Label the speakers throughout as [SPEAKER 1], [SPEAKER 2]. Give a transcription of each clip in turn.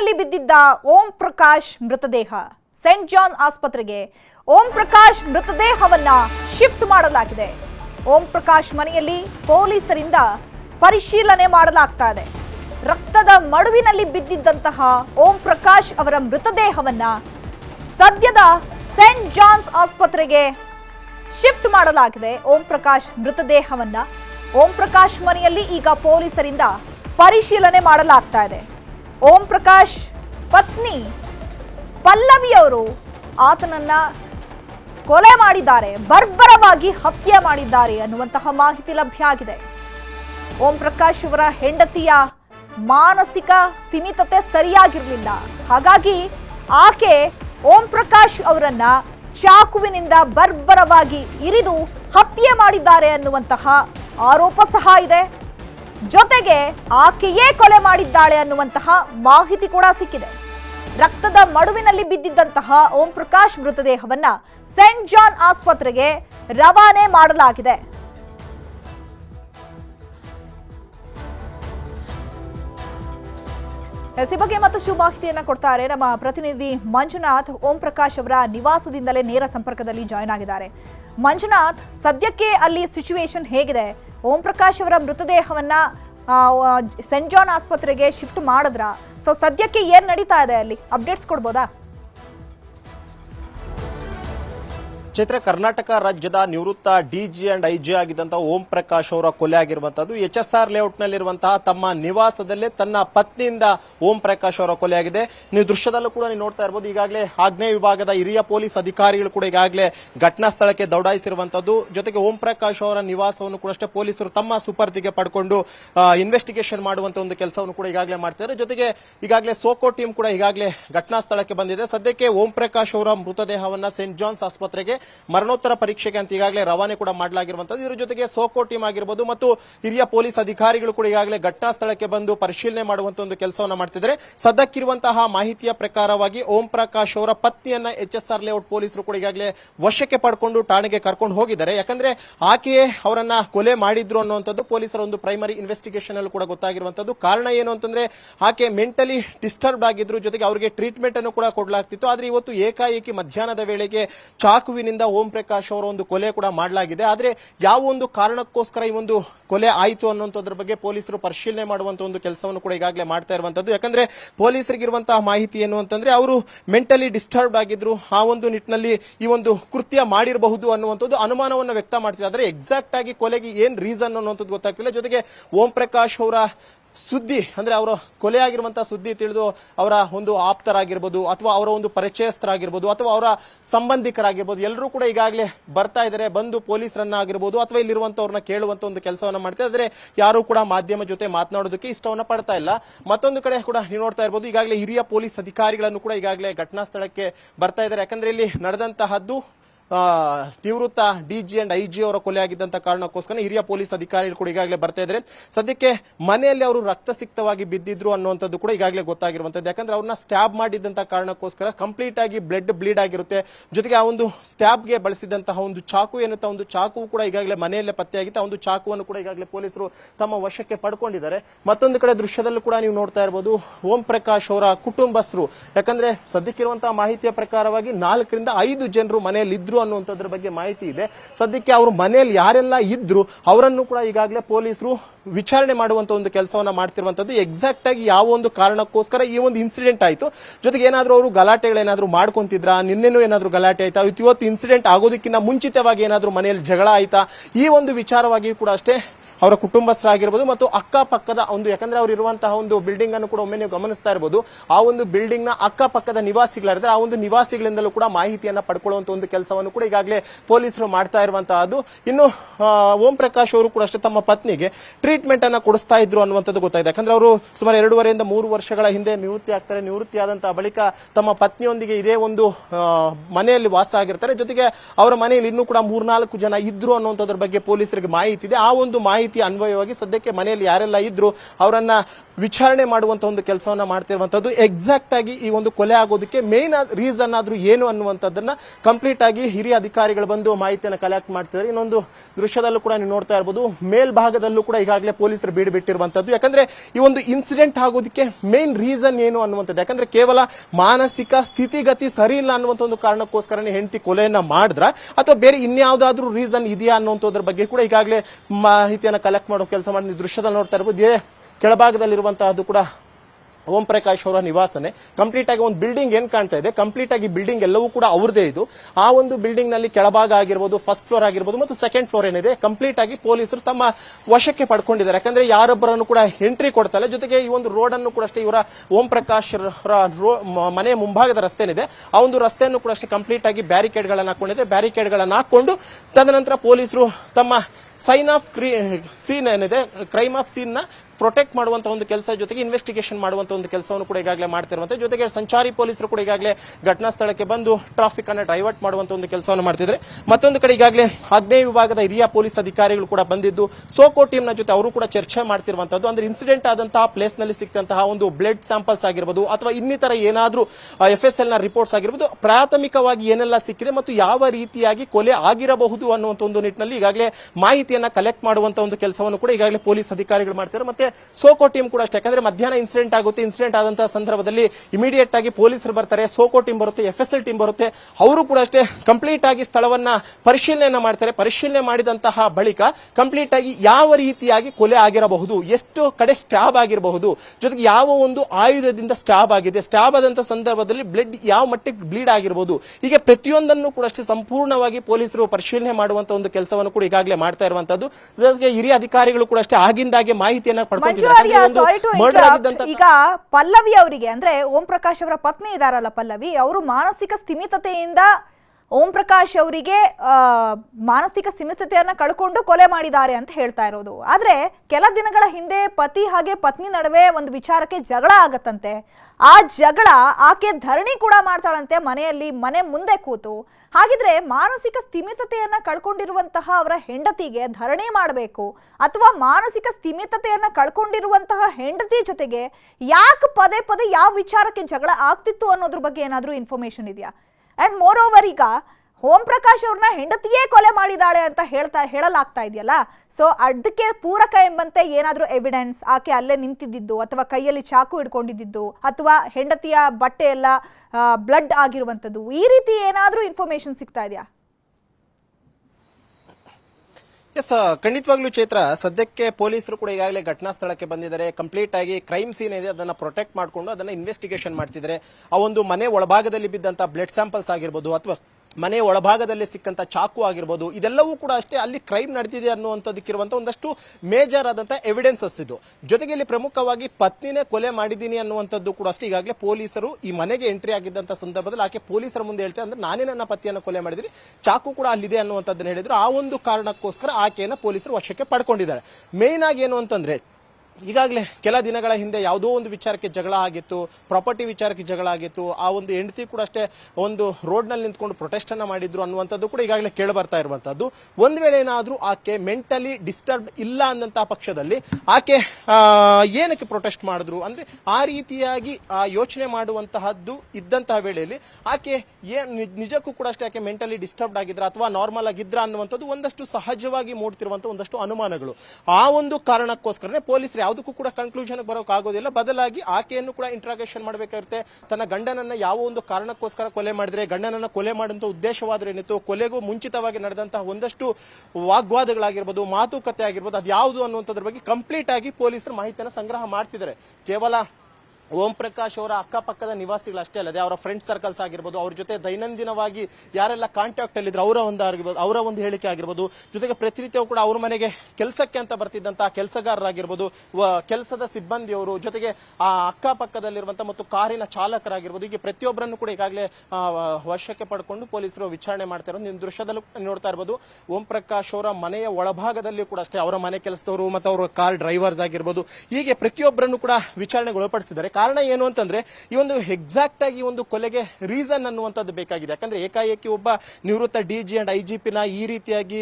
[SPEAKER 1] ಮಡುವಿನಲ್ಲಿ ಬಿದ್ದಿದ್ದ ಓಂ ಪ್ರಕಾಶ್ ಮೃತದೇಹ. Scent John ಆಸ್ಪತ್ರೆಗೆ ಓಂ ಪ್ರಕಾಶ್ ಮೃತದೇಹವನ್ನ ಶಿಫ್ಟ್ ಮಾಡಲಾಗಿದೆ. ಓಂ ಪ್ರಕಾಶ್ ಮನೆಯಲ್ಲಿ ಪೊಲೀಸರಿಂದ ಪರಿಶೀಲನೆ ಮಾಡಲಾಗ್ತಾ ಇದೆ ರಕ್ತದ ಮಡುವಿನಲ್ಲಿ ಬಿದ್ದಿದ್ದಂತಹ ಓಂ ಪ್ರಕಾಶ್ ಅವರ ಮೃತದೇಹವನ್ನ ಸದ್ಯದ ಸೆಂಟ್ ಜಾನ್ಸ್ ಆಸ್ಪತ್ರೆಗೆ ಶಿಫ್ಟ್ ಮಾಡಲಾಗಿದೆ. ಓಂ ಪ್ರಕಾಶ್ ಮೃತದೇಹವನ್ನ ಓಂ ಪ್ರಕಾಶ್ ಮನೆಯಲ್ಲಿ ಈಗ ಪೊಲೀಸರಿಂದ ಪರಿಶೀಲನೆ ಮಾಡಲಾಗ್ತಾ ಇದೆ ಓಂ ಪ್ರಕಾಶ್ ಪತ್ನಿ ಪಲ್ಲವಿ ಅವರು ಆತನನ್ನ ಕೊಲೆ ಮಾಡಿದ್ದಾರೆ, ಬರ್ಬರವಾಗಿ ಹತ್ಯೆ ಮಾಡಿದ್ದಾರೆ ಅನ್ನುವಂತಹ ಮಾಹಿತಿ ಲಭ್ಯ ಆಗಿದೆ. ಓಂ ಪ್ರಕಾಶ್ ಅವರ ಹೆಂಡತಿಯ ಮಾನಸಿಕ ಸ್ಥಿಮಿತತೆ ಸರಿಯಾಗಿರಲಿಲ್ಲ. ಹಾಗಾಗಿ ಆಕೆ ಓಂ ಪ್ರಕಾಶ್ ಅವರನ್ನ ಚಾಕುವಿನಿಂದ ಬರ್ಬರವಾಗಿ ಇರಿದು ಹತ್ಯೆ ಮಾಡಿದ್ದಾರೆ ಅನ್ನುವಂತಹ ಆರೋಪ ಸಹ ಇದೆ. ಜೊತೆಗೆ ಆಕೆಯೇ ಕೊಲೆ ಮಾಡಿದ್ದಾಳೆ ಅನ್ನುವಂತಹ ಮಾಹಿತಿ ಕೂಡ ಸಿಕ್ಕಿದೆ. ರಕ್ತದ ಮಡುವಿನಲ್ಲಿ ಬಿದ್ದಿದ್ದಂತಹ ಓಂ ಪ್ರಕಾಶ್ ಮೃತದೇಹವನ್ನ ಸೆಂಟ್ ಜಾನ್ ಆಸ್ಪತ್ರೆಗೆ ರವಾನೆ ಮಾಡಲಾಗಿದೆ. ಈ ಬಗ್ಗೆ ಮತ್ತಷ್ಟು ಮಾಹಿತಿಯನ್ನ ಕೊಡ್ತಾರೆ ನಮ್ಮ ಪ್ರತಿನಿಧಿ ಮಂಜುನಾಥ್ ಓಂ ಪ್ರಕಾಶ್ ಅವರ ನಿವಾಸದಿಂದಲೇ ನೇರ ಸಂಪರ್ಕದಲ್ಲಿ ಜಾಯ್ನ್ ಆಗಿದ್ದಾರೆ. ಮಂಜುನಾಥ್, ಸದ್ಯಕ್ಕೆ ಅಲ್ಲಿ ಸಿಚುವೇಶನ್ ಹೇಗಿದೆ? ಓಂ ಪ್ರಕಾಶ್ ಅವರ ಮೃತದೇಹವನ್ನು ಸೆಂಟ್ ಜಾನ್ ಆಸ್ಪತ್ರೆಗೆ ಶಿಫ್ಟ್ ಮಾಡಿದ್ರ? ಸೊ ಸದ್ಯಕ್ಕೆ ಏನ್ ನಡೀತಾ ಇದೆ ಅಲ್ಲಿ? ಅಪ್ಡೇಟ್ಸ್ ಕೊಡ್ಬೋದಾ?
[SPEAKER 2] ಚೈತ್ರ ಕರ್ನಾಟಕ ರಾಜ್ಯದ ನಿವೃತ್ತ ಡಿಜಿ ಅಂಡ್ ಐಜಿ ಆಗಿದ್ದಂತಹ ಓಂ ಪ್ರಕಾಶ್ ಅವರ ಕೊಲೆ ಆಗಿರುವಂತದ್ದು. ಎಚ್ ಎಸ್ ಆರ್ ಲೇಔಟ್ನಲ್ಲಿರುವಂತಹ ತಮ್ಮ ನಿವಾಸದಲ್ಲೇ ತನ್ನ ಪತ್ನಿಯಿಂದ ಓಂ ಪ್ರಕಾಶ್ ಅವರ ಕೊಲೆ ಆಗಿದೆ. ನೀವು ದೃಶ್ಯದಲ್ಲೂ ಕೂಡ ನೀವು ನೋಡ್ತಾ ಇರಬಹುದು ಈಗಾಗಲೇ ಆಗ್ನೇಯ ವಿಭಾಗದ ಹಿರಿಯ ಪೊಲೀಸ್ ಅಧಿಕಾರಿಗಳು ಕೂಡ ಈಗಾಗಲೇ ಘಟನಾ ಸ್ಥಳಕ್ಕೆ ದೌಡಾಯಿಸಿರುವಂತದ್ದು. ಜೊತೆಗೆ ಓಂ ಪ್ರಕಾಶ್ ಅವರ ನಿವಾಸವನ್ನು ಕೂಡ ಅಷ್ಟೇ ಪೊಲೀಸರು ತಮ್ಮ ಸುಪರ್ದಿಗೆ ಪಡ್ಕೊಂಡು ಇನ್ವೆಸ್ಟಿಗೇಷನ್ ಮಾಡುವಂತ ಒಂದು ಕೆಲಸವನ್ನು ಕೂಡ ಈಗಾಗಲೇ ಮಾಡ್ತಿದ್ದಾರೆ ಜೊತೆಗೆ ಈಗಾಗಲೇ ಸೋಕೋ ಟೀಮ್ ಕೂಡ ಈಗಾಗಲೇ ಘಟನಾ ಸ್ಥಳಕ್ಕೆ ಬಂದಿದೆ. ಸದ್ಯಕ್ಕೆ ಓಂ ಪ್ರಕಾಶ್ ಅವರ ಮೃತದೇಹವನ್ನ ಸೆಂಟ್ ಜಾನ್ಸ್ ಆಸ್ಪತ್ರೆಗೆ ಮರಣೋತ್ತರ ಪರೀಕ್ಷೆಗೆ ಅಂತ ಈಗಾಗಲೇ ರವಾನೆ ಕೂಡ ಮಾಡಲಾಗಿರುವಂತದ್ದು ಇದರ ಜೊತೆಗೆ ಸೋಕೋ ಟೀಮ್ ಆಗಿರಬಹುದು ಮತ್ತು ಹಿರಿಯ ಪೊಲೀಸ್ ಅಧಿಕಾರಿಗಳು ಕೂಡ ಈಗಾಗಲೇ ಘಟನಾ ಸ್ಥಳಕ್ಕೆ ಬಂದು ಪರಿಶೀಲನೆ ಮಾಡುವಂತ ಒಂದು ಕೆಲಸವನ್ನ ಮಾಡ್ತಿದ್ದಾರೆ. ಸದ್ಯಕ್ಕಿರುವಂತಹ ಮಾಹಿತಿಯ ಪ್ರಕಾರವಾಗಿ ಓಂ ಪ್ರಕಾಶ್ ಅವರ ಪತ್ನಿಯನ್ನ ಎಚ್ ಎಸ್ ಆರ್ ಲೇಔಟ್ ಪೊಲೀಸರು ಕೂಡ ಈಗಾಗಲೇ ವಶಕ್ಕೆ ಪಡ್ಕೊಂಡು ಠಾಣೆಗೆ ಕರ್ಕೊಂಡು ಹೋಗಿದ್ದಾರೆ. ಯಾಕಂದ್ರೆ ಆಕೆಯೇ ಅವರನ್ನ ಕೊಲೆ ಮಾಡಿದ್ರು ಅನ್ನುವಂಥದ್ದು ಪೊಲೀಸರ ಒಂದು ಪ್ರೈಮರಿ ಇನ್ವೆಸ್ಟಿಗೇಷನ್ ಅಲ್ಲಿ ಕೂಡ ಗೊತ್ತಾಗಿರುವಂತದ್ದು ಕಾರಣ ಏನು ಅಂತಂದ್ರೆ ಆಕೆ ಮೆಂಟಲಿ ಡಿಸ್ಟರ್ಬ್ ಆಗಿದ್ರು ಜೊತೆಗೆ ಅವರಿಗೆ ಟ್ರೀಟ್ಮೆಂಟ್ ಅನ್ನು ಕೂಡ ಕೊಡಲಾಗ್ತಿತ್ತು. ಆದ್ರೆ ಇವತ್ತು ಏಕಾಏಕಿ ಮಧ್ಯಾಹ್ನದ ವೇಳೆಗೆ ಚಾಕುವಿನಿಂದ ಓಂ ಪ್ರಕಾಶ್ ಅವರ ಒಂದು ಕೊಲೆ ಕೂಡ ಮಾಡಲಾಗಿದೆ. ಆದರೆ ಯಾವ ಒಂದು ಕಾರಣಕ್ಕೋಸ್ಕರ ಈ ಒಂದು ಕೊಲೆ ಆಯಿತು ಅನ್ನುವಂಥದ್ರ ಬಗ್ಗೆ ಪೊಲೀಸರು ಪರಿಶೀಲನೆ ಮಾಡುವಂತ ಒಂದು ಕೆಲಸವನ್ನು ಕೂಡ ಈಗಾಗಲೇ ಮಾಡ್ತಾ ಇರುವಂತದ್ದು ಯಾಕಂದ್ರೆ ಪೊಲೀಸರಿಗೆ ಇರುವಂತಹ ಮಾಹಿತಿ ಏನು ಅಂತಂದ್ರೆ ಅವರು ಮೆಂಟಲಿ ಡಿಸ್ಟರ್ಬ್ಡ್ ಆಗಿದ್ರು. ಆ ಒಂದು ನಿಟ್ಟಿನಲ್ಲಿ ಈ ಒಂದು ಕೃತ್ಯ ಮಾಡಿರಬಹುದು ಅನ್ನುವಂಥದ್ದು ಅನುಮಾನವನ್ನು ವ್ಯಕ್ತ ಮಾಡ್ತಿದ್ದಾರೆ. ಆದರೆ ಎಕ್ಸಾಕ್ಟ್ ಆಗಿ ಕೊಲೆಗೆ ಏನ್ ರೀಸನ್ ಅನ್ನುವಂಥದ್ದು ಗೊತ್ತಾಗ್ತಿಲ್ಲ. ಜೊತೆಗೆ ಓಂ ಪ್ರಕಾಶ್ ಅವರ ಸುದ್ದಿ, ಅಂದ್ರೆ ಅವರ ಕೊಲೆ ಸುದ್ದಿ ತಿಳಿದು ಅವರ ಒಂದು ಆಪ್ತರಾಗಿರ್ಬೋದು ಅಥವಾ ಅವರ ಒಂದು ಪರಿಚಯಸ್ಥರಾಗಿರ್ಬೋದು ಅಥವಾ ಅವರ ಸಂಬಂಧಿಕರಾಗಿರ್ಬೋದು, ಎಲ್ಲರೂ ಕೂಡ ಈಗಾಗಲೇ ಬರ್ತಾ ಇದ್ದಾರೆ, ಬಂದು ಪೊಲೀಸರನ್ನ ಆಗಿರ್ಬೋದು ಅಥವಾ ಇಲ್ಲಿರುವಂತವ್ರನ್ನ ಕೇಳುವಂತ ಒಂದು ಕೆಲಸವನ್ನ ಮಾಡ್ತಾ ಇದ್ದಾರೆ. ಯಾರು ಕೂಡ ಮಾಧ್ಯಮ ಜೊತೆ ಮಾತನಾಡೋದಕ್ಕೆ ಇಷ್ಟವನ್ನ ಪಡ್ತಾ ಇಲ್ಲ. ಮತ್ತೊಂದು ಕಡೆ ಕೂಡ ನೀವು ನೋಡ್ತಾ ಇರ್ಬೋದು, ಈಗಾಗಲೇ ಹಿರಿಯ ಪೊಲೀಸ್ ಅಧಿಕಾರಿಗಳನ್ನು ಕೂಡ ಈಗಾಗಲೇ ಘಟನಾ ಸ್ಥಳಕ್ಕೆ ಬರ್ತಾ ಇದ್ದಾರೆ. ಯಾಕಂದ್ರೆ ಇಲ್ಲಿ ನಡೆದಂತಹದ್ದು ನಿವೃತ್ತ ಡಿಜಿ ಅಂಡ್ ಐಜಿ ಅವರ ಕೊಲೆ ಆಗಿದ್ದಂತ ಕಾರಣಕ್ಕೋಸ್ಕರ ಹಿರಿಯ ಪೊಲೀಸ್ ಅಧಿಕಾರಿಗಳು ಕೂಡ ಈಗಾಗಲೇ ಬರ್ತಾ ಇದ್ದಾರೆ ಸದ್ಯಕ್ಕೆ ಮನೆಯಲ್ಲಿ ಅವರು ರಕ್ತಸಿಕ್ತವಾಗಿ ಬಿದ್ದಿದ್ರು ಅನ್ನುವಂಥದ್ದು ಕೂಡ ಈಗಾಗಲೇ ಗೊತ್ತಾಗಿರುವಂತದ್ದು ಯಾಕಂದ್ರೆ ಅವ್ರನ್ನ ಸ್ಟ್ಯಾಬ್ ಮಾಡಿದಂತ ಕಾರಣಕ್ಕೋಸ್ಕರ ಕಂಪ್ಲೀಟ್ ಆಗಿ ಬ್ಲಡ್ ಬ್ಲೀಡ್ ಆಗಿರುತ್ತೆ. ಜೊತೆಗೆ ಆ ಒಂದು ಸ್ಟ್ಯಾಬ್ಗೆ ಬಳಸಿದಂತಹ ಒಂದು ಚಾಕು ಏನುತ್ತ ಒಂದು ಚಾಕು ಕೂಡ ಈಗಾಗಲೇ ಮನೆಯಲ್ಲೇ ಪತ್ತೆಯಾಗಿತ್ತು ಆ ಒಂದು ಚಾಕುವನ್ನು ಕೂಡ ಈಗಾಗಲೇ ಪೊಲೀಸರು ತಮ್ಮ ವಶಕ್ಕೆ ಪಡ್ಕೊಂಡಿದ್ದಾರೆ. ಮತ್ತೊಂದು ಕಡೆ ದೃಶ್ಯದಲ್ಲೂ ಕೂಡ ನೀವು ನೋಡ್ತಾ ಇರಬಹುದು ಓಂ ಪ್ರಕಾಶ್ ಅವರ ಕುಟುಂಬಸ್ಥರು. ಯಾಕಂದ್ರೆ ಸದ್ಯಕ್ಕಿರುವಂತಹ ಮಾಹಿತಿಯ ಪ್ರಕಾರವಾಗಿ ನಾಲ್ಕರಿಂದ ಐದು ಜನರು ಮನೆಯಲ್ಲಿ ಇದ್ರು ಅನ್ನುವಂಥದ್ರ ಬಗ್ಗೆ ಮಾಹಿತಿ ಇದೆ. ಸದ್ಯಕ್ಕೆ ಅವರು ಮನೆಯಲ್ಲಿ ಯಾರೆಲ್ಲ ಇದ್ರು, ಅವರನ್ನು ಕೂಡ ಈಗಾಗಲೇ ಪೊಲೀಸರು ವಿಚಾರಣೆ ಮಾಡುವಂತ ಒಂದು ಕೆಲಸವನ್ನ ಮಾಡ್ತಿರುವಂತದ್ದು ಎಕ್ಸಾಕ್ಟ್ ಆಗಿ ಯಾವ ಒಂದು ಕಾರಣಕ್ಕೋಸ್ಕರ ಈ ಒಂದು ಇನ್ಸಿಡೆಂಟ್ ಆಯ್ತು. ಜೊತೆಗೆ ಏನಾದರೂ ಅವರು ಗಲಾಟೆಗಳೇನಾದರೂ ಮಾಡ್ಕೊಂತಿದ್ರಾ? ನಿನ್ನೆನೂ ಏನಾದ್ರೂ ಗಲಾಟೆ ಆಯ್ತಾ? ಇವತ್ತು ಇವತ್ತು ಇನ್ಸಿಡೆಂಟ್ ಆಗೋದಕ್ಕಿಂತ ಮುಂಚಿತವಾಗಿ ಏನಾದ್ರೂ ಮನೆಯಲ್ಲಿ ಜಗಳ ಆಯ್ತಾ? ಈ ಒಂದು ವಿಚಾರವಾಗಿ ಕೂಡ ಅಷ್ಟೇ ಅವರ ಕುಟುಂಬಸ್ಥರಾಗಿರ್ಬೋದು ಮತ್ತು ಅಕ್ಕಪಕ್ಕದ ಒಂದು, ಯಾಕಂದ್ರೆ ಅವರು ಇರುವಂತಹ ಒಂದು ಬಿಲ್ಡಿಂಗ್ ಅನ್ನು ಕೂಡ ಒಮ್ಮೆ ನೀವು ಗಮನಿಸ್ತಾ ಇರಬಹುದು ಆ ಒಂದು ಬಿಲ್ಡಿಂಗ್ನ ಅಕ್ಕಪಕ್ಕದ ನಿವಾಸಿಗಳಿದ್ದಾರೆ ಆ ಒಂದು ನಿವಾಸಿಗಳಿಂದಲೂ ಕೂಡ ಮಾಹಿತಿಯನ್ನ ಪಡ್ಕೊಳ್ಳುವಂತ ಒಂದು ಕೆಲಸವನ್ನು ಕೂಡ ಈಗಾಗಲೇ ಪೊಲೀಸರು ಮಾಡ್ತಾ ಇರುವಂತಹದ್ದು. ಇನ್ನು ಓಂ ಪ್ರಕಾಶ್ ಅವರು ಕೂಡ ಅಷ್ಟೇ ತಮ್ಮ ಪತ್ನಿಗೆ ಟ್ರೀಟ್ಮೆಂಟ್ ಅನ್ನ ಕೊಡಿಸ್ತಾ ಇದ್ರು ಅನ್ನುವಂಥದ್ದು ಗೊತ್ತಾಗಿದೆ ಯಾಕಂದ್ರೆ ಅವರು ಸುಮಾರು ಎರಡೂವರೆಯಿಂದ ಮೂರು ವರ್ಷಗಳ ಹಿಂದೆ ನಿವೃತ್ತಿ ಆಗ್ತಾರೆ. ನಿವೃತ್ತಿ ಆದಂತಹ ಬಳಿಕ ತಮ್ಮ ಪತ್ನಿಯೊಂದಿಗೆ ಇದೇ ಒಂದು ಮನೆಯಲ್ಲಿ ವಾಸ ಆಗಿರ್ತಾರೆ. ಜೊತೆಗೆ ಅವರ ಮನೆಯಲ್ಲಿ ಇನ್ನೂ ಕೂಡ ಮೂರ್ನಾಲ್ಕು ಜನ ಇದ್ರು ಅನ್ನುವಂಥದ್ರ ಬಗ್ಗೆ ಪೊಲೀಸರಿಗೆ ಮಾಹಿತಿ ಇದೆ. ಆ ಒಂದು ಮಾಹಿತಿ ನೀತಿ ಅನ್ವಯವಾಗಿ ಸದ್ಯಕ್ಕೆ ಮನೆಯಲ್ಲಿ ಯಾರೆಲ್ಲ ಇದ್ರು ಅವರನ್ನ ವಿಚಾರಣೆ ಮಾಡುವಂತ ಒಂದು ಕೆಲಸವನ್ನ ಮಾಡ್ತಿರುವಂತದ್ದು ಎಕ್ಸಾಕ್ಟ್ ಆಗಿ ಈ ಒಂದು ಕೊಲೆ ಆಗೋದಕ್ಕೆ ಮೇನ್ ರೀಸನ್ ಆದ್ರೂ ಏನು ಅನ್ನುವಂಥದ್ದನ್ನ ಕಂಪ್ಲೀಟ್ ಆಗಿ ಹಿರಿಯ ಅಧಿಕಾರಿಗಳು ಬಂದು ಮಾಹಿತಿಯನ್ನು ಕಲೆಕ್ಟ್ ಮಾಡ್ತಿದ್ದಾರೆ. ಇನ್ನೊಂದು ದೃಶ್ಯದಲ್ಲೂ ಕೂಡ ನೀವು ನೋಡ್ತಾ ಇರಬಹುದು ಮೇಲ್ಭಾಗದಲ್ಲೂ ಕೂಡ ಈಗಾಗಲೇ ಪೊಲೀಸರು ಬೀಡು ಬಿಟ್ಟಿರುವಂತದ್ದು. ಯಾಕಂದ್ರೆ ಈ ಒಂದು ಇನ್ಸಿಡೆಂಟ್ ಆಗೋದಕ್ಕೆ ಮೇನ್ ರೀಸನ್ ಏನು ಅನ್ನುವಂಥದ್ದು, ಯಾಕಂದ್ರೆ ಕೇವಲ ಮಾನಸಿಕ ಸ್ಥಿತಿಗತಿ ಸರಿ ಇಲ್ಲ ಅನ್ನುವಂಥ ಒಂದು ಕಾರಣಕ್ಕೋಸ್ಕರನೇ ಹೆಂಡತಿ ಕೊಲೆಯನ್ನ ಮಾಡಿದ್ರ, ಅಥವಾ ಬೇರೆ ಇನ್ಯಾವುದಾದ್ರೂ ರೀಸನ್ ಇದೆಯಾ ಅನ್ನುವಂಥದ್ರ ಬಗ್ಗೆ ಕೂಡ ಈಗಾಗಲೇ ಮಾಹಿತಿಯನ್ನು ಕಲೆಕ್ಟ್ ಮಾಡೋ ಕೆಲಸ ಮಾಡಿ ದೃಶ್ಯದಲ್ಲಿ ನೋಡ್ತಾ ಇರಬಹುದು ಇದೇ ಕೆಳಭಾಗದಲ್ಲಿರುವಂತಹದ್ದು ಕೂಡ ಓಂ ಪ್ರಕಾಶ್ ಅವರ ನಿವಾಸನೆ. ಕಂಪ್ಲೀಟ್ ಆಗಿ ಒಂದು ಬಿಲ್ಡಿಂಗ್ ಏನ್ ಕಾಣ್ತಾ ಇದೆ? ಕಂಪ್ಲೀಟ್ ಆಗಿ ಬಿಲ್ಡಿಂಗ್ ಎಲ್ಲವೂ ಕೂಡ ಅವ್ರದೇ ಇದು. ಆ ಒಂದು ಬಿಲ್ಡಿಂಗ್ನಲ್ಲಿ ಕೆಳಭಾಗ ಆಗಿರ್ಬೋದು ಫಸ್ಟ್ ಫ್ಲೋರ್ ಆಗಿರ್ಬೋದು ಮತ್ತು ಸೆಕೆಂಡ್ ಫ್ಲೋರ್ ಏನಿದೆ? ಕಂಪ್ಲೀಟ್ ಆಗಿ ಪೊಲೀಸರು ತಮ್ಮ ವಶಕ್ಕೆ ಪಡ್ಕೊಂಡಿದ್ದಾರೆ. ಯಾಕಂದ್ರೆ ಯಾರೊಬ್ಬರನ್ನು ಕೂಡ ಎಂಟ್ರಿ ಕೊಡ್ತಾರೆ ಜೊತೆಗೆ ಈ ಒಂದು ರೋಡ್ ಅನ್ನು ಕೂಡ ಅಷ್ಟೇ ಇವರ ಓಂ ಪ್ರಕಾಶ್ ಮನೆ ಮುಂಭಾಗದ ರಸ್ತೆ ಏನಿದೆ ಆ ಒಂದು ರಸ್ತೆಯನ್ನು ಕೂಡ ಅಷ್ಟೇ ಕಂಪ್ಲೀಟ್ ಆಗಿ ಬ್ಯಾರಿಕೇಡ್ ಗಳನ್ನ ಹಾಕೊಂಡಿದ್ದಾರೆ. ಬ್ಯಾರಿಕೇಡ್ ಹಾಕೊಂಡು ತದನಂತರ ಪೊಲೀಸರು ತಮ್ಮ ಸೈನ್ ಆಫ್ ಸೀನ್ ಏನಿದೆ ಕ್ರೈಮ್ ಆಫ್ ಸೀನ್ನ ಪ್ರೊಟೆಕ್ಟ್ ಮಾಡುವಂತ ಒಂದು ಕೆಲಸ ಜೊತೆಗೆ ಇನ್ವೆಸ್ಟಿಗೇಷನ್ ಮಾಡುವಂತ ಒಂದು ಕೆಲಸವನ್ನು ಕೂಡ ಈಗಾಗಲೇ ಮಾಡ್ತಿರುವಂತೆ. ಜೊತೆಗೆ ಸಂಚಾರಿ ಪೊಲೀಸರು ಕೂಡ ಈಗಾಗಲೇ ಘಟನಾ ಸ್ಥಳಕ್ಕೆ ಬಂದು ಟ್ರಾಫಿಕ್ ಅನ್ನು ಡೈವರ್ಟ್ ಮಾಡುವಂತ ಒಂದು ಕೆಲಸವನ್ನು ಮಾಡ್ತಿದ್ರೆ ಮತ್ತೊಂದು ಕಡೆ ಈಗಾಗಲೇ ಆಗ್ನೇಯ ವಿಭಾಗದ ಹಿರಿಯ ಪೊಲೀಸ್ ಅಧಿಕಾರಿಗಳು ಕೂಡ ಬಂದಿದ್ದು ಸೋಕೋ ಟೀಮ್ನ ಜೊತೆ ಅವರು ಕೂಡ ಚರ್ಚೆ ಮಾಡ್ತಿರುವಂತದ್ದು. ಅಂದ್ರೆ ಇನ್ಸಿಡೆಂಟ್ ಆದಂತಹ ಪ್ಲೇಸ್ನಲ್ಲಿ ಸಿಕ್ತಂತಹ ಒಂದು ಬ್ಲಡ್ ಸ್ಯಾಂಪಲ್ಸ್ ಆಗಿರಬಹುದು ಅಥವಾ ಇನ್ನಿತರ ಏನಾದರೂ ಎಫ್ ಎಸ್ ಎಲ್ನ ರಿಪೋರ್ಟ್ಸ್ ಆಗಿರಬಹುದು ಪ್ರಾಥಮಿಕವಾಗಿ ಏನೆಲ್ಲ ಸಿಕ್ಕಿದೆ ಮತ್ತು ಯಾವ ರೀತಿಯಾಗಿ ಕೊಲೆ ಆಗಿರಬಹುದು ಅನ್ನುವಂತ ಒಂದು ನಿಟ್ಟಿನಲ್ಲಿ ಈಗಾಗಲೇ ಮಾಹಿತಿಯನ್ನ ಕಲೆಕ್ಟ್ ಮಾಡುವಂತ ಒಂದು ಕೆಲಸವನ್ನು ಕೂಡ ಈಗಾಗಲೇ ಪೊಲೀಸ್ ಅಧಿಕಾರಿಗಳು ಮಾಡ್ತಾರೆ ಮತ್ತೆ ಸೋಕೋ ಟೀಮ್ ಕೂಡ ಅಷ್ಟೇ. ಯಾಕಂದ್ರೆ ಮಧ್ಯಾಹ್ನ ಇನ್ಸಿಡೆಂಟ್ ಆಗುತ್ತೆ. ಇನ್ಸಿಡೆಂಟ್ ಆದಂತಹ ಸಂದರ್ಭದಲ್ಲಿ ಇಮಿಡಿಯೇಟ್ ಆಗಿ ಪೊಲೀಸರು ಬರ್ತಾರೆ. ಸೋಕೋ ಟೀಮ್ ಬರುತ್ತೆ ಎಫ್ ಎಸ್ ಟೀಮ್ ಬರುತ್ತೆ. ಅವರು ಕೂಡ ಅಷ್ಟೇ ಕಂಪ್ಲೀಟ್ ಆಗಿ ಸ್ಥಳವನ್ನ ಪರಿಶೀಲನೆ ಮಾಡ್ತಾರೆ. ಪರಿಶೀಲನೆ ಮಾಡಿದಂತಹ ಬಳಿಕ ಕಂಪ್ಲೀಟ್ ಆಗಿ ಯಾವ ರೀತಿಯಾಗಿ ಕೊಲೆ ಆಗಿರಬಹುದು, ಎಷ್ಟು ಕಡೆ ಸ್ಟ್ಯಾಬ್ ಆಗಿರಬಹುದು, ಜೊತೆಗೆ ಯಾವ ಒಂದು ಆಯುಧದಿಂದ ಸ್ಟ್ಯಾಬ್ ಆಗಿದೆ, ಸ್ಟ್ಯಾಬ್ ಆದಂತಹ ಸಂದರ್ಭದಲ್ಲಿ ಬ್ಲಡ್ ಯಾವ ಮಟ್ಟಿಗೆ ಬ್ಲೀಡ್ ಆಗಿರಬಹುದು, ಹೀಗೆ ಪ್ರತಿಯೊಂದನ್ನು ಕೂಡ ಅಷ್ಟೇ ಸಂಪೂರ್ಣವಾಗಿ ಪೊಲೀಸರು ಪರಿಶೀಲನೆ ಮಾಡುವಂತಹ ಒಂದು ಕೆಲಸವನ್ನು ಕೂಡ ಈಗಾಗಲೇ ಮಾಡ್ತಾ ಇರುವಂತದ್ದು ಜೊತೆಗೆ ಹಿರಿಯ ಅಧಿಕಾರಿಗಳು ಕೂಡ ಅಷ್ಟೇ ಆಗಿಂದಾಗೆ ಮಾಹಿತಿಯನ್ನ ಪಡ್ಕೊಂಡಿದ್ದಾರೆ.
[SPEAKER 1] ಈಗ ಪಲ್ಲವಿ ಅವರಿಗೆ ಅಂದ್ರೆ ಓಂ ಪ್ರಕಾಶ್ ಅವರ ಪತ್ನಿ ಇದಾರಲ್ಲ ಪಲ್ಲವಿ ಅವರು ಮಾನಸಿಕ ಸ್ಥಿಮಿತತೆಯಿಂದ ಓಂ ಪ್ರಕಾಶ್ ಅವರಿಗೆ ಮಾನಸಿಕ ಸ್ಥಿಮಿತತೆಯನ್ನ ಕಳ್ಕೊಂಡು ಕೊಲೆ ಮಾಡಿದ್ದಾರೆ ಅಂತ ಹೇಳ್ತಾ ಇರೋದು. ಆದ್ರೆ ಕೆಲ ದಿನಗಳ ಹಿಂದೆ ಪತಿ ಹಾಗೆ ಪತ್ನಿ ನಡುವೆ ಒಂದು ವಿಚಾರಕ್ಕೆ ಜಗಳ ಆಗತ್ತಂತೆ. ಆ ಜಗಳ ಆಕೆ ಧರಣಿ ಕೂಡ ಮಾಡ್ತಾಳಂತೆ ಮನೆಯಲ್ಲಿ ಮನೆ ಮುಂದೆ ಕೂತು. ಹಾಗಿದ್ರೆ ಮಾನಸಿಕ ಸ್ಥಿಮಿತತೆಯನ್ನ ಕಳ್ಕೊಂಡಿರುವಂತಹ ಅವರ ಹೆಂಡತಿಗೆ ಧರಣಿ ಮಾಡಬೇಕು ಅಥವಾ ಮಾನಸಿಕ ಸ್ಥಿಮಿತತೆಯನ್ನ ಕಳ್ಕೊಂಡಿರುವಂತಹ ಹೆಂಡತಿ ಜೊತೆಗೆ ಯಾಕೆ ಪದೇ ಪದೇ ಯಾವ ವಿಚಾರಕ್ಕೆ ಜಗಳ ಆಗ್ತಿತ್ತು ಅನ್ನೋದ್ರ ಬಗ್ಗೆ ಏನಾದರೂ ಇನ್ಫಾರ್ಮೇಶನ್ ಇದೆಯಾ? ಅಂಡ್ ಮೋರ್ ಓವರ್ ಈಗ ಓಂ ಪ್ರಕಾಶ್ ಅವ್ರನ್ನ ಹೆಂಡತಿಯೇ ಕೊಲೆ ಮಾಡಿದಾಳೆ ಅಂತ ಹೇಳ್ತಾ ಹೇಳಲಾಗ್ತಾ ಇದೆಯಲ್ಲ? ಸೊ ಅದಕ್ಕೆ ಪೂರಕ ಎಂಬಂತೆ ಏನಾದರೂ ಎವಿಡೆನ್ಸ್ ಆಕೆ ಅಲ್ಲೇ ನಿಂತಿದ್ದಿದ್ದು ಅಥವಾ ಕೈಯಲ್ಲಿ ಚಾಕು ಹಿಡ್ಕೊಂಡಿದ್ದು ಅಥವಾ ಹೆಂಡತಿಯ ಬಟ್ಟೆ ಎಲ್ಲ ಬ್ಲಡ್ ಆಗಿರುವಂಥದ್ದು, ಈ ರೀತಿ ಏನಾದರೂ ಇನ್ಫಾರ್ಮೇಶನ್ ಸಿಗ್ತಾ ಇದೆಯಾ?
[SPEAKER 2] ಎಸ್ ಖಂಡಿತವಾಗ್ಲೂ ಚೈತ್ರ, ಸದ್ಯಕ್ಕೆ ಪೊಲೀಸರು ಕೂಡ ಈಗಾಗಲೇ ಘಟನಾ ಸ್ಥಳಕ್ಕೆ ಬಂದಿದ್ದಾರೆ. ಕಂಪ್ಲೀಟ್ ಆಗಿ ಕ್ರೈಮ್ ಸೀನ್ ಇದೆ, ಅದನ್ನ ಪ್ರೊಟೆಕ್ಟ್ ಮಾಡಿಕೊಂಡು ಅದನ್ನ ಇನ್ವೆಸ್ಟಿಗೇಷನ್ ಮಾಡ್ತಿದ್ದಾರೆ. ಆ ಒಂದು ಮನೆ ಒಳಭಾಗದಲ್ಲಿ ಬಿದ್ದಂತ ಬ್ಲಡ್ ಸ್ಯಾಂಪಲ್ಸ್ ಆಗಿರ್ಬೋದು ಅಥವಾ ಮನೆ ಒಳಭಾಗದಲ್ಲಿ ಸಿಕ್ಕಂತ ಚಾಕು ಆಗಿರ್ಬೋದು, ಇದೆಲ್ಲವೂ ಕೂಡ ಅಷ್ಟೇ ಅಲ್ಲಿ ಕ್ರೈಮ್ ನಡೆದಿದೆ ಅನ್ನುವಂಥದ್ದಕ್ಕಿರುವಂತ ಒಂದಷ್ಟು ಮೇಜರ್ ಆದಂತ ಎವಿಡೆನ್ಸಸ್ ಇದು. ಜೊತೆಗೆ ಇಲ್ಲಿ ಪ್ರಮುಖವಾಗಿ ಪತ್ನಿನೇ ಕೊಲೆ ಮಾಡಿದ್ದೀನಿ ಅನ್ನುವಂಥದ್ದು ಕೂಡ ಅಷ್ಟೇ. ಈಗಾಗಲೇ ಪೊಲೀಸರು ಈ ಮನೆಗೆ ಎಂಟ್ರಿ ಆಗಿದ್ದಂತ ಸಂದರ್ಭದಲ್ಲಿ ಆಕೆ ಪೊಲೀಸರ ಮುಂದೆ ಹೇಳ್ತಾರೆ ಅಂದ್ರೆ, ನಾನೇ ನನ್ನ ಪತಿಯನ್ನು ಕೊಲೆ ಮಾಡಿದ್ರಿ ಚಾಕು ಕೂಡ ಅಲ್ಲಿದೆ ಅನ್ನುವಂಥದ್ದನ್ನು ಹೇಳಿದ್ರು. ಆ ಒಂದು ಕಾರಣಕ್ಕೋಸ್ಕರ ಆಕೆಯನ್ನು ಪೊಲೀಸರು ವಶಕ್ಕೆ ಪಡ್ಕೊಂಡಿದ್ದಾರೆ. ಮೇನ್ ಆಗಿ ಏನು ಅಂತಂದ್ರೆ ಈಗಾಗಲೇ ಕೆಲ ದಿನಗಳ ಹಿಂದೆ ಯಾವುದೋ ಒಂದು ವಿಚಾರಕ್ಕೆ ಜಗಳ ಆಗಿತ್ತು ಪ್ರಾಪರ್ಟಿ ವಿಚಾರಕ್ಕೆ ಜಗಳ ಆಗಿತ್ತು, ಆ ಒಂದು ಹೆಂಡತಿ ಕೂಡ ಅಷ್ಟೇ ಒಂದು ರೋಡ್ನಲ್ಲಿ ನಿಂತ್ಕೊಂಡು ಪ್ರೊಟೆಸ್ಟ್ ಅನ್ನ ಮಾಡಿದ್ರು ಅನ್ನುವಂಥದ್ದು ಕೂಡ ಈಗಾಗಲೇ ಕೇಳಿ ಬರ್ತಾ ಇರುವಂತದ್ದು ಒಂದ್ ವೇಳೆ ಏನಾದರೂ ಆಕೆ ಮೆಂಟಲಿ ಡಿಸ್ಟರ್ಬ್ ಇಲ್ಲ ಅಂದಂತಹ ಪಕ್ಷದಲ್ಲಿ ಆಕೆ ಏನಕ್ಕೆ ಪ್ರೊಟೆಸ್ಟ್ ಮಾಡಿದ್ರು? ಅಂದ್ರೆ ಆ ರೀತಿಯಾಗಿ, ಆ, ಯೋಚನೆ ಮಾಡುವಂತಹದ್ದು ಇದ್ದಂತಹ ವೇಳೆಯಲ್ಲಿ ಆಕೆ ಏನ್ ನಿಜ- ನಿಜಕ್ಕೂ ಕೂಡ ಅಷ್ಟೇ ಆಕೆ ಮೆಂಟಲಿ ಡಿಸ್ಟರ್ಬ್ ಆಗಿದ್ರ ಅಥವಾ ನಾರ್ಮಲ್ ಆಗಿದ್ರ ಅನ್ನುವಂಥದ್ದು ಒಂದಷ್ಟು ಸಹಜವಾಗಿ ಮೂಡ್ತಿರುವಂತಹ ಒಂದಷ್ಟು ಅನುಮಾನಗಳು. ಆ ಒಂದು ಕಾರಣಕ್ಕೋಸ್ಕರನೇ ಪೊಲೀಸರು ಯಾವುದಕ್ಕೂ ಕೂಡ ಕನ್ಕ್ಲೂಷನ್ ಬರೋಕ್ಕಾಗೋದಿಲ್ಲ ಬದಲಾಗಿ ಆಕೆಯನ್ನು ಕೂಡ ಇಂಟ್ರಾಗೇಷನ್ ಮಾಡಬೇಕಾಗಿರುತ್ತೆ ತನ್ನ ಗಂಡನನ್ನ ಯಾವ ಒಂದು ಕಾರಣಕ್ಕೋಸ್ಕರ ಕೊಲೆ ಮಾಡಿದ್ರೆ, ಗಂಡನನ್ನ ಕೊಲೆ ಮಾಡುವಂತ ಉದ್ದೇಶವಾದ್ರೆ ಏನಿತ್ತು? ಕೊಲೆಗೂ ಮುಂಚಿತವಾಗಿ ನಡೆದಂತಹ ಒಂದಷ್ಟು ವಾಗ್ವಾದಗಳಾಗಿರ್ಬೋದು, ಮಾತುಕತೆ ಆಗಿರ್ಬೋದು ಅದು ಯಾವುದು ಅನ್ನುವಂಥದ್ರ ಬಗ್ಗೆ ಕಂಪ್ಲೀಟ್ ಆಗಿ ಪೊಲೀಸರು ಮಾಹಿತಿಯನ್ನು ಸಂಗ್ರಹ ಮಾಡ್ತಿದ್ದಾರೆ. ಕೇವಲ ಓಂ ಪ್ರಕಾಶ್ ಅವರ ಅಕ್ಕಪಕ್ಕದ ನಿವಾಸಿಗಳು ಅಷ್ಟೇ ಅಲ್ಲದೆ ಅವರ ಫ್ರೆಂಡ್ ಸರ್ಕಲ್ಸ್ ಆಗಿರ್ಬೋದು, ಅವ್ರ ಜೊತೆ ದೈನಂದಿನವಾಗಿ ಯಾರೆಲ್ಲ ಕಾಂಟ್ಯಾಕ್ಟ್ ಅಲ್ಲಿದ್ರು ಅವರ ಒಂದು ಆಗಿರ್ಬೋದು, ಅವರ ಒಂದು ಹೇಳಿಕೆ ಆಗಿರ್ಬೋದು, ಜೊತೆಗೆ ಪ್ರತಿನಿತ್ಯವೂ ಕೂಡ ಅವ್ರ ಮನೆಗೆ ಕೆಲಸಕ್ಕೆ ಅಂತ ಬರ್ತಿದ್ದಂತಹ ಕೆಲಸಗಾರರಾಗಿರ್ಬೋದು ಕೆಲಸದ ಸಿಬ್ಬಂದಿಯವರು, ಜೊತೆಗೆ ಆ ಅಕ್ಕಪಕ್ಕದಲ್ಲಿರುವಂತಹ ಮತ್ತು ಕಾರಿನ ಚಾಲಕರಾಗಿರ್ಬೋದು, ಹೀಗೆ ಪ್ರತಿಯೊಬ್ಬರನ್ನು ಕೂಡ ಈಗಾಗಲೇ ವಶಕ್ಕೆ ಪಡ್ಕೊಂಡು ಪೊಲೀಸರು ವಿಚಾರಣೆ ಮಾಡ್ತಾ ಇರೋದು. ನಿಮ್ಮ ದೃಶ್ಯದಲ್ಲೂ ನೋಡ್ತಾ ಇರ್ಬೋದು, ಓಂ ಪ್ರಕಾಶ್ ಅವರ ಮನೆಯ ಒಳಭಾಗದಲ್ಲಿ ಕೂಡ ಅಷ್ಟೇ, ಅವರ ಮನೆ ಕೆಲಸದವರು ಮತ್ತು ಅವರ ಕಾರ್ ಡ್ರೈವರ್ಸ್ ಆಗಿರ್ಬೋದು, ಹೀಗೆ ಪ್ರತಿಯೊಬ್ಬರನ್ನು ಕೂಡ ವಿಚಾರಣೆಗೆ ಒಳಪಡಿಸಿದ್ದಾರೆ. ಕಾರಣ ಏನು ಅಂತಂದ್ರೆ, ಈ ಒಂದು ಎಕ್ಸಾಕ್ಟ್ ಆಗಿ ಒಂದು ಕೊಲೆಗೆ ರೀಸನ್ ಅನ್ನುವಂಥದ್ದು ಬೇಕಾಗಿದೆ. ಯಾಕಂದ್ರೆ ಏಕಾಏಕಿ ಒಬ್ಬ ನಿವೃತ್ತ D G and I G ಪಿನ ಈ ರೀತಿಯಾಗಿ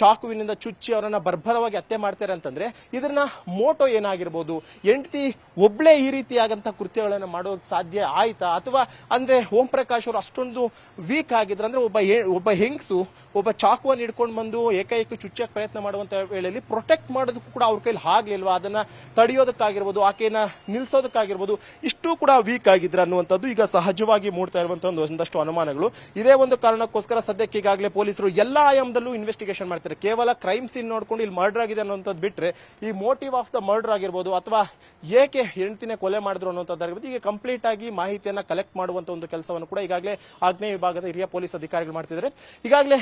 [SPEAKER 2] ಚಾಕುವಿನಿಂದ ಚುಚ್ಚಿ ಅವರನ್ನ ಬರ್ಬರವಾಗಿ ಹತ್ಯೆ ಮಾಡ್ತಾರೆ ಅಂತಂದ್ರೆ ಇದನ್ನ ಮೋಟೋ ಏನಾಗಿರ್ಬೋದು, ಹೆಂಡತಿ ಒಬ್ಳೆ ಈ ರೀತಿಯಾಗಂತ ಕೃತ್ಯಗಳನ್ನು ಮಾಡೋಕೆ ಸಾಧ್ಯ ಆಯ್ತಾ? ಅಥವಾ ಅಂದ್ರೆ ಓಂ ಪ್ರಕಾಶ್ ಅವರು ಅಷ್ಟೊಂದು ವೀಕ್ ಆಗಿದ್ರು, ಅಂದ್ರೆ ಒಬ್ಬ ಒಬ್ಬ ಹೆಂಗ್ಸು, ಒಬ್ಬ ಚಾಕುವನ್ನು ಹಿಡ್ಕೊಂಡು ಬಂದು ಏಕಾಏಕಿ ಚುಚ್ಚಕ್ಕೆ ಪ್ರಯತ್ನ ಮಾಡುವಂತ ವೇಳೆಯಲ್ಲಿ ಪ್ರೊಟೆಕ್ಟ್ ಮಾಡೋದಕ್ಕೂ ಕೂಡ ಅವ್ರ ಕೈಲಿ ಆಗ್ಲಿಲ್ವಾ? ಅದನ್ನ ತಡೆಯೋದಕ್ಕಾಗಿರ್ಬೋದು, ಆಕೆಯನ್ನ ನಿಲ್ಸೋದಕ್ಕಾಗಿರ್ಬೋದು ಇಷ್ಟು ಕೂಡ ವೀಕ್ ಆಗಿದ್ರೆ ಅನ್ನುವಂಥದ್ದು ಈಗ ಸಹಜವಾಗಿ ಮೂಡ್ತಾ ಇರುವಂತಹ ಒಂದು ಒಂದಷ್ಟು ಅನುಮಾನಗಳು. ಇದೇ ಒಂದು ಕಾರಣಕ್ಕೋಸ್ಕರ ಸದ್ಯಕ್ಕೆ ಈಗಾಗಲೇ ಪೊಲೀಸರು ಎಲ್ಲಾ ಆಯಾಮದಲ್ಲೂ ಇನ್ವೆಸ್ಟಿಗೇಷನ್ ಮಾಡ್ತಾರೆ ಕೇವಲ ಕ್ರೈಮ್ ಸೀನ್ ನೋಡ್ಕೊಂಡು ಇಲ್ಲಿ ಮರ್ಡರ್ ಆಗಿದೆ ಅನ್ನುವಂಥದ್ದು ಬಿಟ್ರೆ, ಈ ಮೋಟಿವ್ ಆಫ್ ದ ಮರ್ಡರ್ ಆಗಿರ್ಬೋದು ಅಥವಾ ಏಕೆ ಹೆಂಡತಿನೇ ಕೊಲೆ ಮಾಡಿದ್ರು ಅನ್ನೋಂಥದ್ದಾಗಿರ್ಬೋದು ಈಗ ಕಂಪ್ಲೀಟ್ ಆಗಿ ಮಾಹಿತಿಯನ್ನ ಕಲೆಕ್ಟ್ ಮಾಡುವಂತಹ ಒಂದು ಕೆಲಸವನ್ನು ಕೂಡ ಈಗಾಗಲೇ ಆಗ್ನೇಯ ವಿಭಾಗದ ಹಿರಿಯ ಪೊಲೀಸ್ ಅಧಿಕಾರಿಗಳು ಮಾಡ್ತಿದ್ದಾರೆ. ಈಗಾಗಲೇ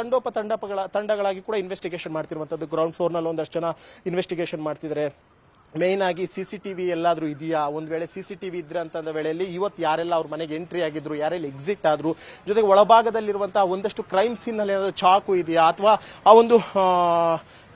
[SPEAKER 2] ತಂಡೋಪ ತಂಡಪಗಳ ತಂಡಗಳಾಗಿ ಕೂಡ ಇನ್ವೆಸ್ಟಿಗೇಷನ್ ಮಾಡ್ತಿರುವಂತದ್ದು ಗ್ರೌಂಡ್ ಫ್ಲೋರ್ನಲ್ಲಿ ಒಂದಷ್ಟು ಜನ ಇನ್ವೆಸ್ಟಿಗೇಷನ್ ಮಾಡ್ತಿದ್ದಾರೆ. ಮೇನ್ ಆಗಿ ಸಿ ಸಿ ಟಿವಿ ಎಲ್ಲಾದ್ರೂ ಇದೆಯಾ? ಒಂದ್ ವೇಳೆ ಸಿ ಸಿ ಟಿವಿ ಇದ್ರೆ ಅಂತ ವೇಳೆಯಲ್ಲಿ ಇವತ್ತು ಯಾರೆಲ್ಲ ಅವ್ರ ಮನೆಗೆ ಎಂಟ್ರಿ ಆಗಿದ್ರು, ಯಾರೆಲ್ಲ ಎಕ್ಸಿಟ್ ಆದ್ರು, ಜೊತೆಗೆ ಒಳಭಾಗದಲ್ಲಿರುವಂತಹ ಒಂದಷ್ಟು ಕ್ರೈಮ್ ಸೀನ್ ಅಲ್ಲಿ ಚಾಕು ಇದೆಯಾ? ಅಥವಾ ಆ ಒಂದು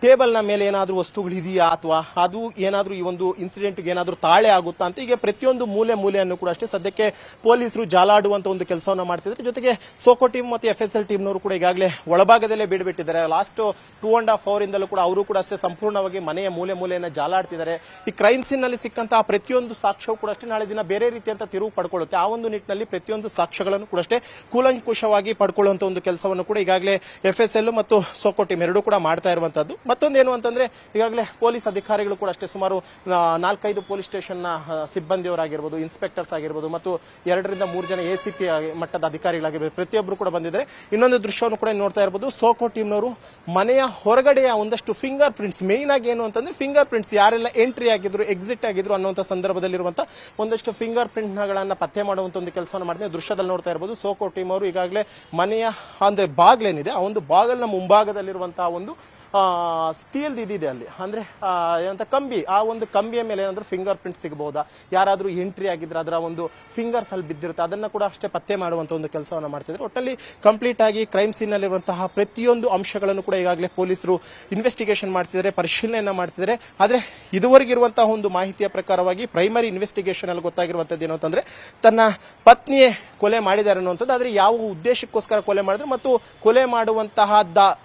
[SPEAKER 2] ಟೇಬಲ್ನ ಮೇಲೆ ಏನಾದರೂ ವಸ್ತುಗಳು ಇದೆಯಾ ಅಥವಾ ಅದು ಏನಾದರೂ ಈ ಒಂದು ಇನ್ಸಿಡೆಂಟ್ ಏನಾದರೂ ತಾಳೆ ಆಗುತ್ತಾ ಅಂತ? ಈಗ ಪ್ರತಿಯೊಂದು ಮೂಲೆ ಮೂಲೆಯನ್ನು ಕೂಡ ಅಷ್ಟೇ ಸದ್ಯಕ್ಕೆ ಪೊಲೀಸರು ಜಾಲಾಡುವಂತ ಒಂದು ಕೆಲಸವನ್ನ ಮಾಡ್ತಿದ್ದಾರೆ. ಜೊತೆಗೆ ಸೋಕೋ ಟೀಮ್ ಮತ್ತು ಎಫ್ ಎಸ್ ಎಲ್ ಟೀಮ್ನವರು ಕೂಡ ಈಗಾಗಲೇ ಒಳಭಾಗದಲ್ಲೇ ಬಿಡ್ಬಿಟ್ಟಿದ್ದಾರೆ last two and half hour ಇಂದಲೂ ಕೂಡ ಅವರು ಕೂಡ ಅಷ್ಟೇ ಸಂಪೂರ್ಣವಾಗಿ ಮನೆಯ ಮೂಲೆ ಮೂಲೆಯನ್ನು ಜಾಲಾಡ್ತಿದ್ದಾರೆ. ಈ ಕ್ರೈಮ್ ಸೀನ್ನಲ್ಲಿ ಸಿಕ್ಕಂತಹ ಪ್ರತಿಯೊಂದು ಸಾಕ್ಷ್ಯವು ಕೂಡ ಅಷ್ಟೇ ನಾಳೆ ದಿನ ಬೇರೆ ರೀತಿಯಂತ ತಿರುವು ಪಡ್ಕೊಳ್ಳುತ್ತೆ. ಆ ಒಂದು ನಿಟ್ಟಿನಲ್ಲಿ ಪ್ರತಿಯೊಂದು ಸಾಕ್ಷ್ಯಗಳನ್ನು ಕೂಡ ಅಷ್ಟೇ ಕೂಲಂಕುಷವಾಗಿ ಪಡ್ಕೊಳ್ಳುವಂತ ಒಂದು ಕೆಲಸವನ್ನು ಕೂಡ ಈಗಾಗಲೇ ಎಫ್ ಎಸ್ ಎಲ್ ಮತ್ತು ಸೋಕೋ ಟೀಮ್ ಎರಡೂ ಕೂಡ ಮಾಡ್ತಾ ಇರುವಂತದ್ದು ಮತ್ತೊಂದೇನು ಅಂತಂದ್ರೆ ಈಗಾಗಲೇ ಪೊಲೀಸ್ ಅಧಿಕಾರಿಗಳು ಕೂಡ ಅಷ್ಟೇ ಸುಮಾರು ನಾಲ್ಕೈದು ಪೊಲೀಸ್ ಸ್ಟೇಷನ್ನ ಆ, ಸಿಬ್ಬಂದಿಯವರಾಗಿರ್ಬೋದು ಇನ್ಸ್ಪೆಕ್ಟರ್ಸ್ ಆಗಿರ್ಬೋದು ಮತ್ತು ಎರಡರಿಂದ ಮೂರು ಜನ ಎ ಸಿ ಪಿ ಮಟ್ಟದ ಅಧಿಕಾರಿಗಳಾಗಿರ್ಬೋದು ಪ್ರತಿಯೊಬ್ಬರು ಕೂಡ ಬಂದಿದ್ದಾರೆ ಇನ್ನೊಂದು ದೃಶ್ಯವನ್ನು ಕೂಡ ನೋಡ್ತಾ ಇರ್ಬೋದು. ಸೋಕೋ ಟೀಮ್ನವರು ಮನೆಯ ಹೊರಗಡೆಯ ಒಂದಷ್ಟು ಫಿಂಗರ್ ಪ್ರಿಂಟ್ಸ್ ಮೇನ್ ಆಗಿ ಏನು ಅಂತಂದ್ರೆ ಫಿಂಗರ್ ಪ್ರಿಂಟ್ಸ್ ಯಾರೆಲ್ಲ ಎಂಟ್ರಿ ಆಗಿದ್ರು ಎಕ್ಸಿಟ್ ಆಗಿದ್ರು ಅನ್ನುವಂಥ ಸಂದರ್ಭದಲ್ಲಿರುವಂತಹ ಒಂದಷ್ಟು ಫಿಂಗರ್ ಪ್ರಿಂಟ್ ಗಳನ್ನ ಪತ್ತೆ ಮಾಡುವಂತ ಒಂದು ಕೆಲಸವನ್ನು ಮಾಡ್ತೀನಿ ದೃಶ್ಯದಲ್ಲಿ ನೋಡ್ತಾ ಇರಬಹುದು ಸೋಕೋ ಟೀಮ್ ಅವರು ಈಗಾಗಲೇ ಮನೆಯ ಅಂದ್ರೆ ಬಾಗ್ಲೇನಿದೆ ಆ ಒಂದು ಬಾಗಲ್ನ ಮುಂಭಾಗದಲ್ಲಿರುವಂತಹ ಒಂದು ಸ್ಟೀಲ್ ಇದಿದೆ ಅಲ್ಲಿ. ಅಂದ್ರೆ ಏನಂತ ಕಂಬಿ. ಆ ಒಂದು ಕಂಬಿಯ ಮೇಲೆ ಏನಾದ್ರೂ ಫಿಂಗರ್ ಪ್ರಿಂಟ್ ಸಿಗಬಹುದಾ ಯಾರಾದ್ರೂ ಎಂಟ್ರಿ ಆಗಿದ್ರೆ ಅದರ ಒಂದು ಫಿಂಗರ್ಸ್ ಅಲ್ಲಿ ಬಿದ್ದಿರುತ್ತೆ. ಅದನ್ನ ಕೂಡ ಅಷ್ಟೇ ಪತ್ತೆ ಮಾಡುವಂತ ಒಂದು ಕೆಲಸವನ್ನ ಮಾಡ್ತಿದ್ರು. ಒಟ್ಟಲ್ಲಿ ಕಂಪ್ಲೀಟ್ ಆಗಿ ಕ್ರೈಮ್ ಸೀನ್ ಅಲ್ಲಿರುವಂತಹ ಪ್ರತಿಯೊಂದು ಅಂಶಗಳನ್ನು ಕೂಡ ಈಗಾಗಲೇ ಪೊಲೀಸರು ಇನ್ವೆಸ್ಟಿಗೇಷನ್ ಮಾಡ್ತಿದ್ರೆ ಪರಿಶೀಲನೆಯನ್ನ ಮಾಡ್ತಿದ್ದಾರೆ. ಆದ್ರೆ, ಇದುವರೆಗಿರುವಂತಹ ಒಂದು ಮಾಹಿತಿಯ ಪ್ರಕಾರವಾಗಿ ಪ್ರೈಮರಿ ಇನ್ವೆಸ್ಟಿಗೇಷನ್ ಅಲ್ಲಿ ಗೊತ್ತಾಗಿರುವಂತದ್ದು ಏನು ಅಂತಂದ್ರೆ, ತನ್ನ ಪತ್ನಿಯೇ ಕೊಲೆ ಮಾಡಿದ್ದಾರೆ ಅನ್ನುವಂಥದ್ದು. ಆದ್ರೆ, ಯಾವ ಉದ್ದೇಶಕ್ಕೋಸ್ಕರ ಕೊಲೆ ಮಾಡಿದ್ರು ಮತ್ತು ಕೊಲೆ ಮಾಡುವಂತಹ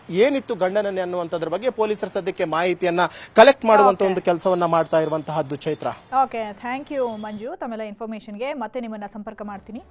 [SPEAKER 2] ಏನಿತ್ತು ಗಂಡನನ್ನೇ ಅನ್ನುವಂಥದ್ರ ಬಗ್ಗೆ ಪೊಲೀಸರ ಸದ್ಯಕ್ಕೆ ಮಾಹಿತಿಯನ್ನ ಕಲೆಕ್ಟ್ ಮಾಡುವಂತ ಒಂದು ಕೆಲಸವನ್ನ ಮಾಡ್ತಾ ಇರುವಂತಹದ್ದು Chaitra.
[SPEAKER 1] Okay thank you Manju. ತಮ್ಮೆಲ್ಲ ಇನ್ಫಾರ್ಮೇಶನ್ಗೆ ಮತ್ತೆ ನಿಮ್ಮನ್ನ ಸಂಪರ್ಕ ಮಾಡ್ತೀನಿ.